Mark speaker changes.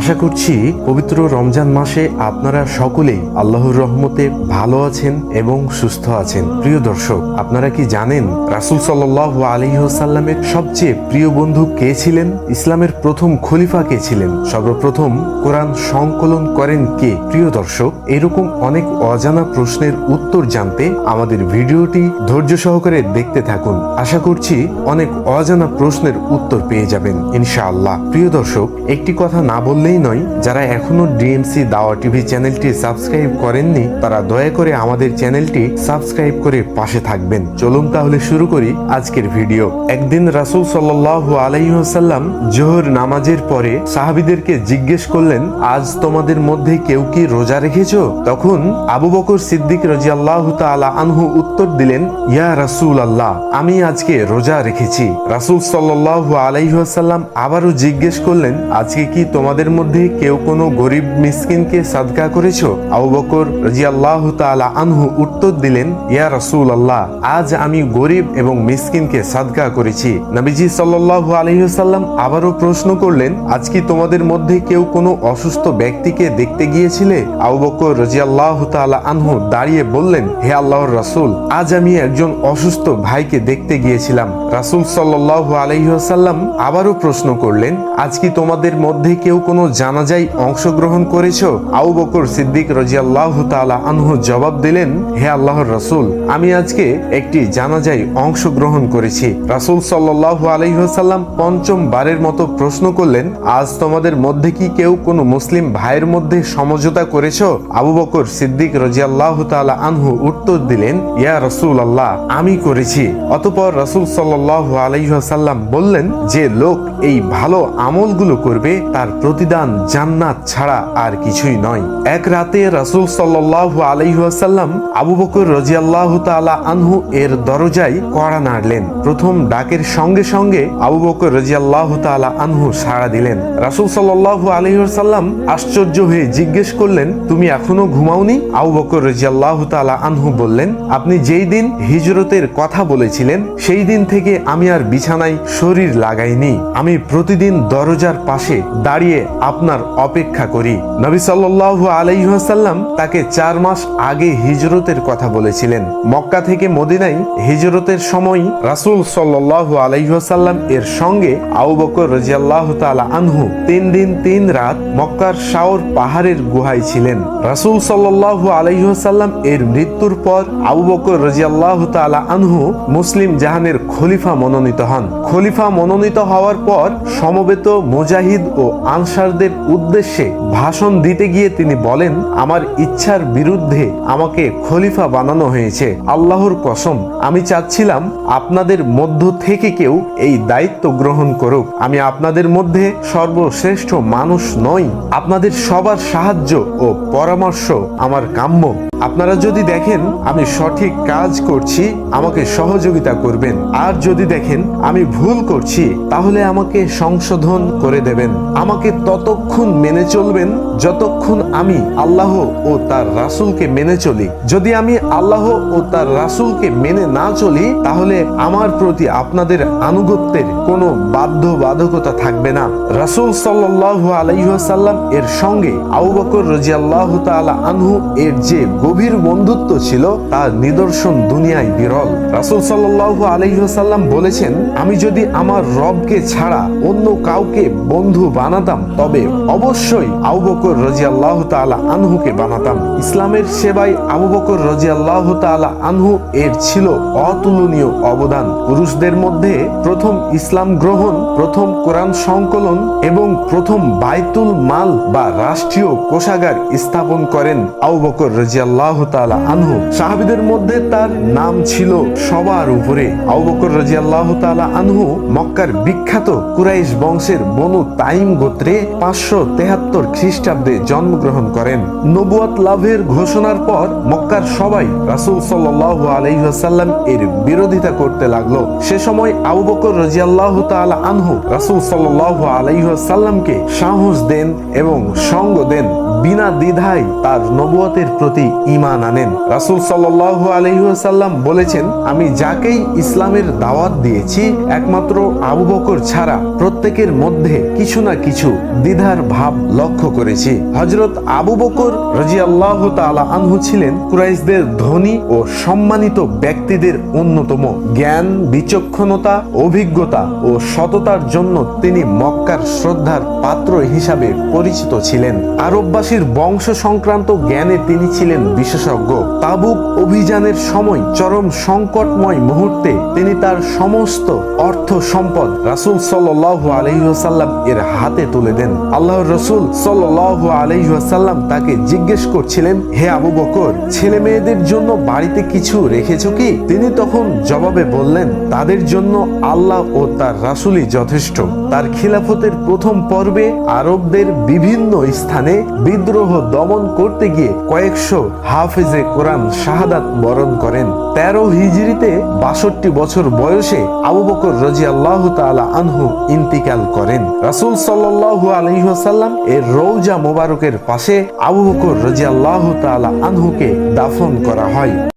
Speaker 1: আশা করছি পবিত্র রমজান মাসে আপনারা সকলেই আল্লাহর রহমতে ভালো আছেন এবং সুস্থ আছেন। প্রিয় দর্শক, আপনারা কি জানেন রাসুল সাল্লাহ আলহিহসাল্লামের সবচেয়ে প্রিয় বন্ধু কে ছিলেন? ইসলামের প্রথম খলিফা কে ছিলেন? সর্বপ্রথম কোরআন সংকলন করেন কে? প্রিয় দর্শক, এরকম অনেক অজানা প্রশ্নের উত্তর জানতে আমাদের ভিডিওটি ধৈর্য সহকারে দেখতে থাকুন। আশা করছি অনেক অজানা প্রশ্নের উত্তর পেয়ে যাবেন, ইনশাআল্লাহ। প্রিয় দর্শক, একটি কথা না বললেই নয়, যারা এখনও ডিএমসি দাওয়া টিভি চ্যানেলটি সাবস্ক্রাইব করেননি, তারা দয়া করে আমাদের চ্যানেলটি সাবস্ক্রাইব করে পাশে থাকবেন। চলুন তাহলে শুরু করি আজকের ভিডিও। একদিন রাসূল সাল্লাল্লাহু আলাইহি জোহর নামাজের পরে সাহাবীদেরকে জিজ্ঞেস করলেন, আজ তোমাদের মধ্যে কেউ কি রোজা রেখেছ? তখন আবু বকর সিদ্দিক রাদিয়াল্লাহু তাআলা আনহু উত্তর দিলেন, ইয়া রাসূল আল্লাহ আমি আজকে রোজা রেখেছি। রাসূল সাল্লাল্লাহু আলাইহি ওয়াসাল্লাম আবারও জিজ্ঞেস করলেন, আজকে কি তোমাদের মধ্যে কেউ কোনো গরিব মিসকিনকে সাদকা করেছ? আবু বকর রাদিয়াল্লাহু তাআলা আনহু উত্তর দিলেন, ইয়া রাসূল আল্লাহ আজ আমি গরিব এবং মিসকিনকে সাদকা করেছি। নবীজি সাল্লাল্লাহু আলাইহি ওয়াসাল্লাম আবারও প্রশ্ন করলেন, আজ কি তোমাদের মধ্যে কেউ কোনো অসুস্থ ব্যক্তিকে দেখতে গিয়েছিলে? আবু বকর রাদিয়াল্লাহু তাআলা আনহু দাঁড়িয়ে বললেন, হে আল্লাহর রাসূল, আজ আমি একজন অসুস্থ ভাইকে দেখতে গিয়েছিলাম। রাসূল সাল্লাল্লাহু আলাইহি আবারও প্রশ্ন করলেন, আজ কি তোমাদের মধ্যে কেউ কোনো জানাজায় অংশগ্রহণ করেছ? আবু বকর সিদ্দিক রাদিয়াল্লাহু তাআলা আনহু জবাব দিলেন, হে আল্লাহর রাসূল, আমি আজকে একটি জানাজায় অংশগ্রহণ করেছি। রাসূল সাল্লাল্লাহু আলাইহি ওয়াসাল্লাম পঞ্চম বারের মতো প্রশ্ন করলেন, আজ তোমাদের মধ্যে কি কেউ কোনো মুসলিম ভাইয়ের মধ্যে সমঝোতা করেছ? আবু বকর সিদ্দিক রাদিয়াল্লাহু তাআলা আনহু উত্তর দিলেন, ইয়া রাসূল আল্লাহ আমি করেছি। অতঃপর রাসূল সাল্লাল্লাহু আলাইহি ওয়াসাল্লাম বললেন যে, লোক এই ভালো আমলগুলো করবে, তার প্রতিদান জান্নাত ছাড়া আর কিছুই নয়। এক রাতে রাসূল সাল্লাল্লাহু আলাইহি ওয়াসাল্লাম আবু বকর রাদিয়াল্লাহু তাআলা আনহু এর দরজায় কড়া নাড়লেন। প্রথম ডাকের সঙ্গে সঙ্গে আবু বকর রাদিয়াল্লাহু তাআলা আনহু সাড়া দিলেন। রাসূল সাল্লাল্লাহু আলাইহি আশ্চর্য হয়ে জিজ্ঞেস করলেন, তুমি এখনও ঘুমাওনি? আবু বকর রাদিয়াল্লাহু তাআলা আনহু বললেন, আপনি যেই দিন হিজরতের কথা বলেছিলেন, সেই দিন থেকে আমি আর বিছানায় শরীর লাগাইনি। আমি প্রতিদিন দরজার পাশে দাঁড়িয়ে আপনার অপেক্ষা করি। নবী সাল্লাল্লাহু আলাইহি ওয়াসাল্লাম তাকে চার মাস আগে হিজরতের কথা বলেছিলেন। মক্কা থেকে মদিনায় হিজরতের সময় রাসূল সাল্লাল্লাহু আলাইহি ওয়াসাল্লাম এর সঙ্গে আবু বকর রাদিয়াল্লাহু তাআলা আনহু তিন দিন, তিন রাত মক্কার শাওর পাহাড়ের গুহায় ছিলেন। রাসূল সাল্লাল্লাহু আলাইহি ওয়াসাল্লাম এর মৃত্যুর পর আবু বকর রাদিয়াল্লাহু তাআলা আনহু মুসলিম জাহানের খলিফা মনোনীত হন। খলিফা মনোনীত হওয়ার পর সমবেত মুজাহিদ ও আনসারদের উদ্দেশ্যে ভাষণ দিতে গিয়ে তিনি বলেন, আমার ইচ্ছার বিরুদ্ধে আমাকে খলিফা বানানো হয়েছে। আল্লাহর কসম, আমি চাচ্ছিলাম আপনাদের মধ্য থেকে কেউ এই দায়িত্ব গ্রহণ করুক। আমি আপনাদের মধ্যে সর্বশ্রেষ্ঠ মানুষ নই। আপনাদের সবার সাহায্য ও পরামর্শ আমার কাম্য। আপনারা যদি দেখেন আমি সঠিক কাজ করছি, আমাকে সহযোগিতা করবেন। আর যদি দেখেন আমি ভুল করছি, তাহলে আমাকে সংশোধন করে দেবেন। আমাকে ততক্ষণ মেনে চলবেন যতক্ষণ আমি আল্লাহ ও তার রাসূলকে মেনে চলি। যদি আমি আল্লাহ ও তার রাসূলকে মেনে না চলি, তাহলে আমার প্রতি আপনাদের আনুগত্যের কোনো বাধ্যবাধকতা থাকবে না। রাসূল সাল্লাল্লাহু আলাইহি ওয়াসাল্লাম এর সঙ্গে আবু বকর রাদিয়াল্লাহু তাআলা আনহু এর যে গভীর বন্ধুত্ব ছিল তার নিদর্শন দুনিয়ায় বিরল। রাসূল সাল্লাল্লাহু আলাইহি ওয়াসাল্লাম বলেছেন, আমি যদি আমার রবকে ছাড়া অন্য কাউকে বন্ধু বানাতাম, তবে অবশ্যই আবু বকর রাদিয়াল্লাহু তাআলা আনহুকে বানাতাম। ইসলামের সেবায় আবু বকর রাদিয়াল্লাহু তাআলা আনহু এর ছিল অতুলনীয় অবদান। পুরুষদের মধ্যে প্রথম ইসলাম গ্রহণ, প্রথম কোরআন সংকলন এবং প্রথম বাইতুল মাল বা রাষ্ট্রীয় কোষাগার স্থাপন করেন আবু বকর রাজিয়াল্লাহ তাআলা আনহু। সাহাবীদের মধ্যে তার নাম ছিল সবার উপরে। আবু বকর রাজিয়াল্লাহ তাআলা আনহু মক্কার বিখ্যাত কুরাইশ বংশের বনু তাইম গোত্রে পাঁচশো তেহাত্তর খ্রিস্টাব্দে জন্মগ্রহণ করেন। নবুয়াত লাভের ঘোষণার পর মক্কার সবাই রাসূল সাল্লাল্লাহু আলাইহি ওয়াসাল্লাম এর বিরোধিতা করতে লাগল। সে সময় আবু বকর রাজিয়াল্লাহু তাআলা আনহু রাসূল সাল্লাল্লাহু আলাইহি ওয়াসাল্লামকে সাহস দেন এবং সঙ্গ দেন। বিনা দ্বিধায় তার নবুয়তের প্রতি ঈমান আনেন। রাসূল সাল্লাল্লাহু আলাইহি ওয়াসাল্লাম বলেছেন, আমি যাকেই ইসলামের দাওয়াত দিয়েছি, একমাত্র আবু বকর ছাড়া প্রত্যেকের মধ্যে কিছু না কিছু দ্বিধার ভাব লক্ষ্য করেছি। হযরত আবু বকর রাদিয়াল্লাহু তাআলা আনহু ছিলেন কুরাইশদের ধনী ও সম্মানিত ব্যক্তিদের অন্যতম। জ্ঞান, বিচক্ষণতা, অভিজ্ঞতা ও সততার জন্য তিনি মক্কার শ্রদ্ধার পাত্র হিসাবে পরিচিত ছিলেন। আরববাসীর বংশ সংক্রান্ত জ্ঞানে তিনি ছিলেন বিশেষজ্ঞ তাবুক অভিযানের সময় চরম সংকটময় মুহূর্তে তিনি তার সমস্ত অর্থ সম্পদ রাসূল সাল্লাল্লাহু আলাইহি ওয়াসাল্লাম এর হাতে তুলে দেন। আল্লাহ রসুল সাল্লাল্লাহু আলাইহি ওয়াসাল্লাম তাকে জিজ্ঞেস করছিলেন, হে আবু বকর ছেলে মেয়েদের জন্য বাড়িতে কিছু রেখেছো কি? তিনি তখন জবাবে বললেন, তাদের জন্য আল্লাহ ও তার রাসূলই যথেষ্ট। তার খিলাফতের প্রথম পর্বে আরবদের বিভিন্ন স্থানে বিদ্রোহ দমন করতে গিয়ে কয়েকশো হাফেজে কোরআন শাহাদাত বরণ করেন। তেরো হিজড়িতে বাষট্টি বছর বয়সে আবু বকর রাজি আল্লাহ তালা আনহু ইন্তিকাল করেন। রাসুল সাল্লাল্লাহু আলাইহি এর রৌজা মোবারকের পাশে আবু বকর রাজি আল্লাহ তালা আনহুকে দাফন করা হয়।